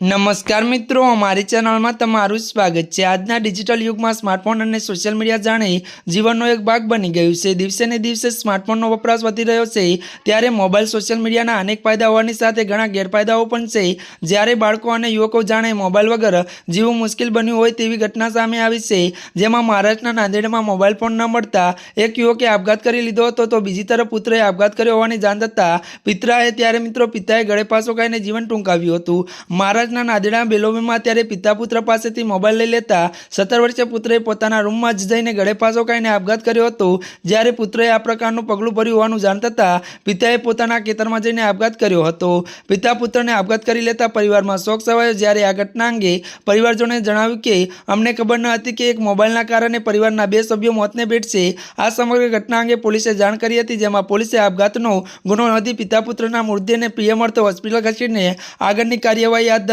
નમસ્કાર મિત્રો, અમારી ચેનલમાં તમારું સ્વાગત છે. આજના ડિજિટલ યુગમાં સ્માર્ટફોન અને સોશિયલ મીડિયા જાણે જીવનનો એક ભાગ બની ગયું છે. દિવસે ને દિવસે સ્માર્ટફોનનો વપરાશ વધી રહ્યો છે. ત્યારે મોબાઈલ સોશિયલ મીડિયાના અનેક ફાયદા હોવાની સાથે ઘણા ગેરફાયદાઓ પણ છે. જ્યારે બાળકો અને યુવકો જાણે મોબાઈલ વગર જીવવું મુશ્કેલ બન્યું હોય તેવી ઘટના સામે આવી છે. જેમાં મહારાષ્ટ્રના નાંદેડમાં મોબાઈલ ફોન ન મળતા એક યુવકે આપઘાત કરી લીધો હતો તો બીજી તરફ પુત્રએ આપઘાત કર્યો હોવાની જાણ થતાં પિતરાએ ત્યારે મિત્રો પિતાએ ગળે પાસો ખાઈને જીવન ટૂંકાવ્યું હતું. મહારાષ્ટ્રના નાદડા બેલોવીમાં ત્યારે પિતા પુત્ર પાસેથી મોબાઈલ લઈ લેતા સત્તર વર્ષીય પુત્રએ પોતાના રૂમમાં જ જઈને ગળે પાસો ખાઈને આપઘાત કર્યો હતો. જ્યારે પુત્રએ આ પ્રકારનું પગલું ભર્યું હોવાનું જાણતા પિતાએ પોતાના ખેતરમાં જઈને આપઘાત કર્યો હતો. પિતા પુત્રને આપઘાત કરી લેતા પરિવારમાં શોક સવાયો જ્યારે આ ઘટના અંગે પરિવારજનોએ જણાવ્યું કે, અમને ખબર ન હતી કે એક મોબાઈલના કારણે પરિવારના બે સભ્યો મોતને ભેટશે. આ સમગ્ર ઘટના અંગે પોલીસે જાણ કરી હતી, જેમાં પોલીસે આપઘાતનો ગુનો નોંધી પિતા પુત્રના મૃતદેહને પીએમ અર્થે હોસ્પિટલ ખસેડીને આગળની કાર્યવાહી હાથ